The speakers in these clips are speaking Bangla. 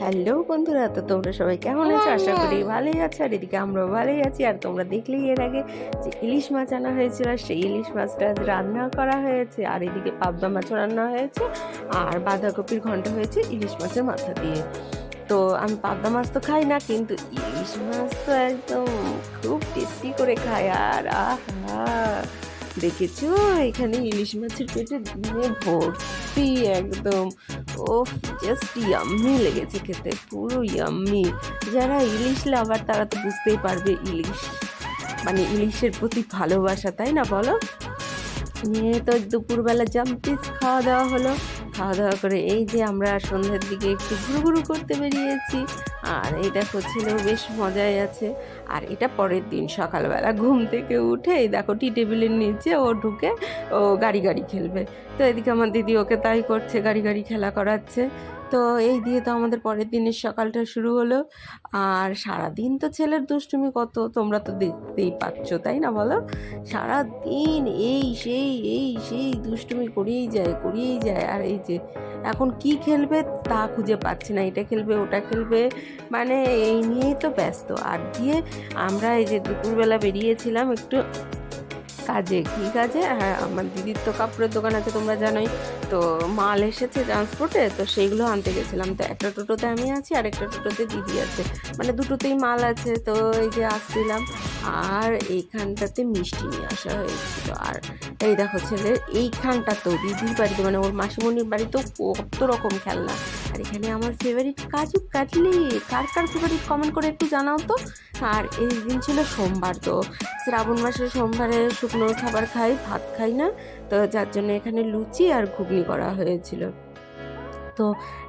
হ্যালো বন্ধুরা তো তোমরা সবাই কেমন আছো? আশা করি ভালোই আছো আর এদিকে আমরাও ভালোই আছি। আর তোমরা দেখলেই এর আগে যে ইলিশ মাছ আনা হয়েছিল সেই ইলিশ মাছটা আজ রান্না করা হয়েছে। আর এদিকে পাবদা মাছও রান্না হয়েছে আর বাঁধাকপির ঘন্ট হয়েছে ইলিশ মাছের মাথা দিয়ে। তো আমি পাবদা মাছ তো খাই না কিন্তু ইলিশ মাছ তো একদম খুব টেস্টি করে খাই। আর আহা দেখেছ? এখানে ইলিশ মাছের পেটে দিয়ে ভর্তি একদম। ও জাস্ট ইয়াম্মি লেগেছে খেতে, পুরো ইয়াম্মি যারা ইলিশ লাভার তারা তো বুঝতেই পারবে ইলিশ। মানে ইলিশের প্রতি ভালোবাসা, তাই না বলো? নিয়ে তো দুপুরবেলা জাম্পিস খাওয়া দাওয়া হলো। খাওয়া দাওয়া করে এই যে আমরা সন্ধ্যার দিকে একটু ঘুরু ঘুরু করতে বেরিয়েছি। আর এই দেখো ছেলেও বেশ মজাই আছে। আর এটা পরের দিন সকালবেলা ঘুম থেকে উঠে এই দেখো টি টেবিলের নিচে ও ঢুকে ও গাড়ি গাড়ি খেলবে। তো এদিকে আমার দিদি ওকে তাই করছে, গাড়ি গাড়ি খেলা করাচ্ছে। তো এই দিয়ে তো আমাদের পরের দিনের সকালটা শুরু হলো। আর সারাদিন তো ছেলের দুষ্টুমি কত, তোমরা তো দেখতেই পাচ্ছ, তাই না বলো? সারাদিন এই সেই এই সেই দুষ্টুমি করেই যায় করিয়েই যায়। আর এই যে এখন কি খেলবে তা খুঁজে পাচ্ছে না, এটা খেলবে, ওটা খেলবে। মানে এই নিয়েই তো ব্যস্ত। আর দিয়ে আমরা এই যে দুপুরবেলা বেরিয়েছিলাম একটু কাজে কী কাজে? হ্যাঁ আমার দিদির তো কাপড়ের দোকান আছে, তোমরা জানোই। তো মাল এসেছে ট্রান্সপোর্টে তো সেইগুলো আনতে গেছিলাম। তো একটা টোটোতে আমি আছি, আর একটা টোটোতে দিদি আছে। মানে দুটোতেই মাল আছে, তো এই যে আসছিলাম। আর এইখানটাতে মিষ্টি নিয়ে আসা হয়েছিল। আর এই দেখো ছেলের এইখানটা তো দিদির বাড়িতে মানে ওর মাসিমণির বাড়িতেও কত রকম খেলনা। আর এখানে আমার ফেভারিট কাজু কাটলি। কার কার ফেভারিট কমেন্ট করে একটু জানাও তো। আর এই দিন ছিল সোমবার, তো শ্রাবণ মাসের সোমবারে শুকনো খাবার খাই ভাত খাই না। তো যার জন্য এখানে লুচি আর ঘুগনি করা হয়েছিল। তো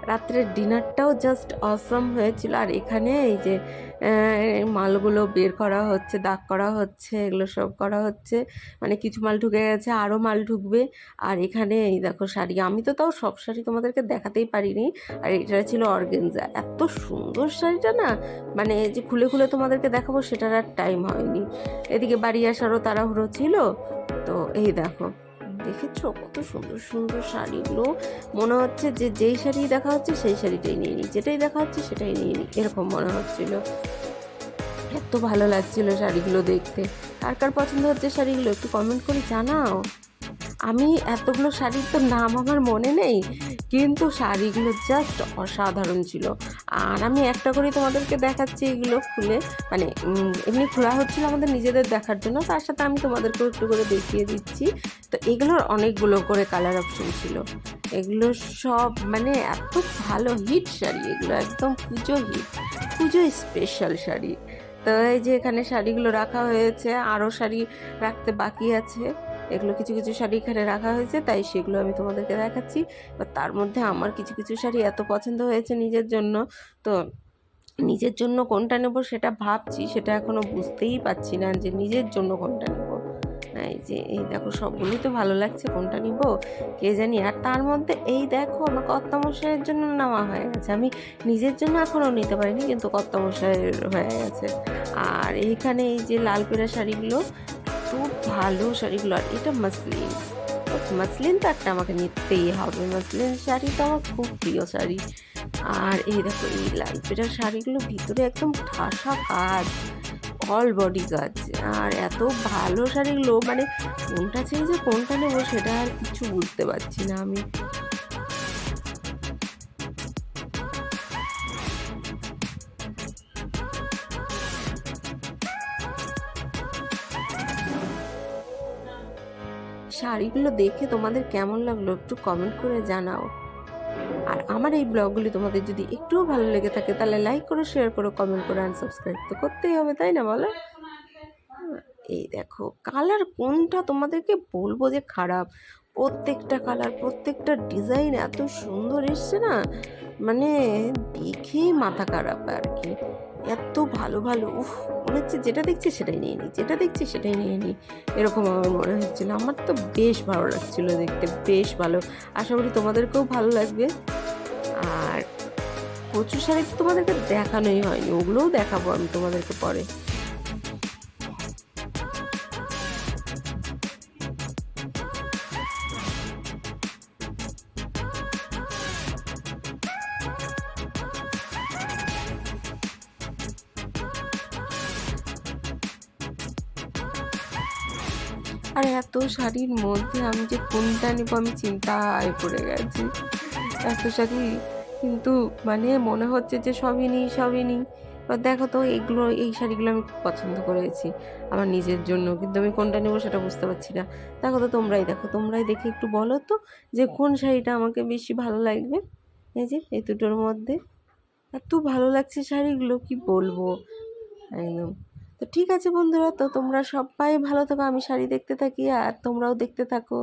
রাত্রের ডিনারটাও জাস্ট অসম হয়েছিল। আর এখানে এই যে মালগুলো বের করা হচ্ছে, দাগ করা হচ্ছে, এগুলো সব করা হচ্ছে। মানে কিছু মাল ঢুকে গেছে আরও মাল ঢুকবে। আর এখানে এই দেখো শাড়ি, আমি তো তাও সব শাড়ি তোমাদেরকে দেখাতেই পারিনি। আর এটা ছিল অর্গেনজা। এত সুন্দর শাড়িটা না মানে যে খুলে খুলে তোমাদেরকে দেখাবো সেটার আর টাইম হয়নি। এদিকে বাড়ি আসারও তাড়াহুড়ো ছিল। তো এই দেখো। দেখেছ? কত সুন্দর সুন্দর শাড়িগুলো। মনে হচ্ছে যে যেই শাড়ি দেখা হচ্ছে, সেই শাড়িটাই নিয়ে নিই যেটাই দেখা হচ্ছে, সেটাই নিয়ে নিই এরকম মনে হচ্ছিল। এত ভালো লাগছিল শাড়িগুলো দেখতে। কার কার পছন্দ হচ্ছে শাড়িগুলো একটু কমেন্ট করে জানাও। আমি এতগুলো শাড়ির তো নাম আমার মনে নেই, কিন্তু শাড়িগুলো জাস্ট অসাধারণ ছিল। আর আমি একটা করে তোমাদেরকে দেখাচ্ছি এগুলো খুলে। মানে এমনি খোলা হচ্ছিল আমাদের নিজেদের দেখার জন্য, তার সাথে আমি তোমাদেরকেও একটু করে দেখিয়ে দিচ্ছি। তো এগুলোর অনেকগুলো করে কালার অপশন ছিল। এগুলো সব মানে এত ভালো হিট শাড়ি, এগুলো একদম পুজো হিট পুজো স্পেশাল শাড়ি। তো এই যে এখানে শাড়িগুলো রাখা হয়েছে, আরও শাড়ি রাখতে বাকি আছে। এগুলো কিছু কিছু শাড়ি এখানে রাখা হয়েছে, তাই সেগুলো আমি তোমাদেরকে দেখাচ্ছি। বা তার মধ্যে আমার কিছু কিছু শাড়ি এত পছন্দ হয়েছে নিজের জন্য। তো নিজের জন্য কোনটা নেব সেটা ভাবছি, সেটা এখনও বুঝতেই পারছি না যে নিজের জন্য কোনটা নেব। এই যে, এই দেখো সবগুলোই তো ভালো লাগছে, কোনটা নিব? কে জানি? আর তার মধ্যে এই দেখো আমার কর্তামশাইয়ের জন্য নেওয়া হয়ে গেছে। আমি নিজের জন্য এখনও নিতে পারিনি, কিন্তু কর্তামশাইয়ের হয়ে গেছে। আর এইখানে এই যে লাল পেড়া শাড়িগুলো খুব ভালো শাড়িগুলো। আর এটা মাসলিন মাসলিন তো একটা আমাকে নিতেই হবে। মাসলিন শাড়ি তো আমার খুব প্রিয় শাড়ি। আর এই দেখো, এই লাল পেটার শাড়িগুলো ভিতরে একদম ঠাসা কাজ অল বডি কাজ। আর এত ভালো শাড়িগুলো মানে কোনটা ছেড়ে যে কোনটা নেব সেটা আর কিছু বুঝতে পারছি না আমি। শাড়িগুলো দেখে তোমাদের কেমন লাগল একটু কমেন্ট করে জানাও। আর আমার এই ব্লগগুলি তোমাদের যদি একটুও ভালো লেগে থাকে তাহলে লাইক করো শেয়ার করো কমেন্ট করো আর সাবস্ক্রাইব তো করতেই হবে, তাই না বলো? এই দেখো কালার কোনটা তোমাদেরকে বলব যে খারাপ? প্রত্যেকটা কালার প্রত্যেকটা ডিজাইন এত সুন্দর এসছে না? মানে দেখেই মাথা খারাপ আর কি। এত ভালো ভালো, উফ, মনে হচ্ছে যেটা দেখছি সেটাই নিয়ে নিই, যেটা দেখছি সেটাই নিয়ে নিই, এরকম আমার মনে হচ্ছিল। আমার তো বেশ ভালো লাগছিল দেখতে, বেশ ভালো। আশা করি তোমাদেরকেও ভালো লাগবে। আর প্রচুর শাড়ি তো তোমাদেরকে দেখানোই হয়নি, ওগুলোও দেখাবো আমি তোমাদেরকে পরে। আর এত শাড়ির মধ্যে আমি যে কোনটা নেব আমি চিন্তায় পড়ে গেছি। এত শাড়ি, কিন্তু মানে মনে হচ্ছে যে সবই নিই সবই নিই। এবার দেখো তো, এগুলো, এই শাড়িগুলো আমি খুব পছন্দ করেছি, আমার নিজের জন্য। কিন্তু আমি কোনটা নেব সেটা বুঝতে পারছি না। দেখো তো, তোমরাই দেখো, তোমরাই দেখে একটু বলো তো যে কোন শাড়িটা আমাকে বেশি ভালো লাগবে। এই যে, এই দুটোর মধ্যে। এত ভালো লাগছে শাড়িগুলো, কি বলব? একদম। তো ঠিক আছে বন্ধুরা, তো তোমরা সবাই ভালো থাকো, আমি শাড়ি দেখতে থাকি আর তোমরাও দেখতে থাকো।